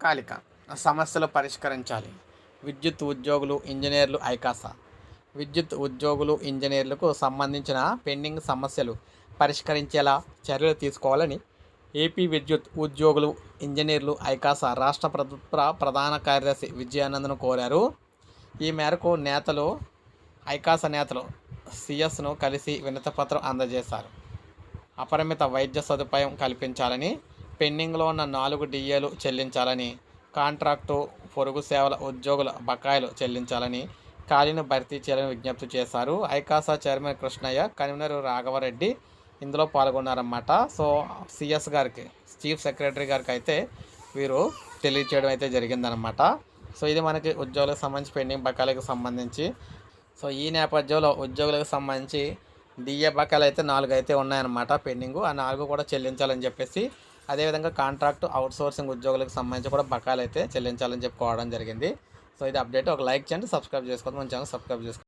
తాత్కాలిక సమస్యలు పరిష్కరించాలి. విద్యుత్ ఉద్యోగులు ఇంజనీర్లు ఐకాస. విద్యుత్ ఉద్యోగులు ఇంజనీర్లకు సంబంధించిన పెండింగ్ సమస్యలు పరిష్కరించేలా చర్యలు తీసుకోవాలని ఏపీ విద్యుత్ ఉద్యోగులు ఇంజనీర్లు ఐకాస రాష్ట్ర ప్రభుత్వ ప్రధాన కార్యదర్శి విజయానందను కోరారు. ఈ మేరకు నేతలు ఐకాస నేతలు సిఎస్ను కలిసి వినతిపత్రం అందజేశారు. అపరిమిత వైద్య సదుపాయం కల్పించాలని పెండింగ్లో ఉన్న నాలుగు డిఏలు చెల్లించాలని కాంట్రాక్టు పొరుగు సేవల ఉద్యోగుల బకాయిలు చెల్లించాలని ఖాళీని భర్తీ చేయాలని విజ్ఞప్తి చేశారు. ఐకాసా చైర్మన్ కృష్ణయ్య కన్వీనర్ రాఘవరెడ్డి ఇందులో పాల్గొన్నారన్నమాట. సో సిఎస్ గారికి చీఫ్ సెక్రటరీ గారికి అయితే వీరు తెలియచేయడం అయితే జరిగిందనమాట సో ఇది మనకి ఉద్యోగులకు సంబంధించి పెండింగ్ బకాయిలకు సంబంధించి. సో ఈ నేపథ్యంలో ఉద్యోగులకు సంబంధించి డిఏ బకాయిలు అయితే నాలుగు అయితే ఉన్నాయన్నమాట పెండింగ్. ఆ నాలుగు కూడా చెల్లించాలని చెప్పేసి అదేవిధంగా కాంట్రాక్ట్ అవుట్సోర్సింగ్ ఉద్యోగులకు సంబంధించి కూడా బకాయిలు అయితే చెల్లించాలని చెప్పుకోవడం జరిగింది. సో ఇది అప్డేట్ ఒక లైక్ చేయండి సబ్స్క్రైబ్ చేసుకోండి. మన ఛానల్ సబ్స్క్రైబ్ చేసుకోండి.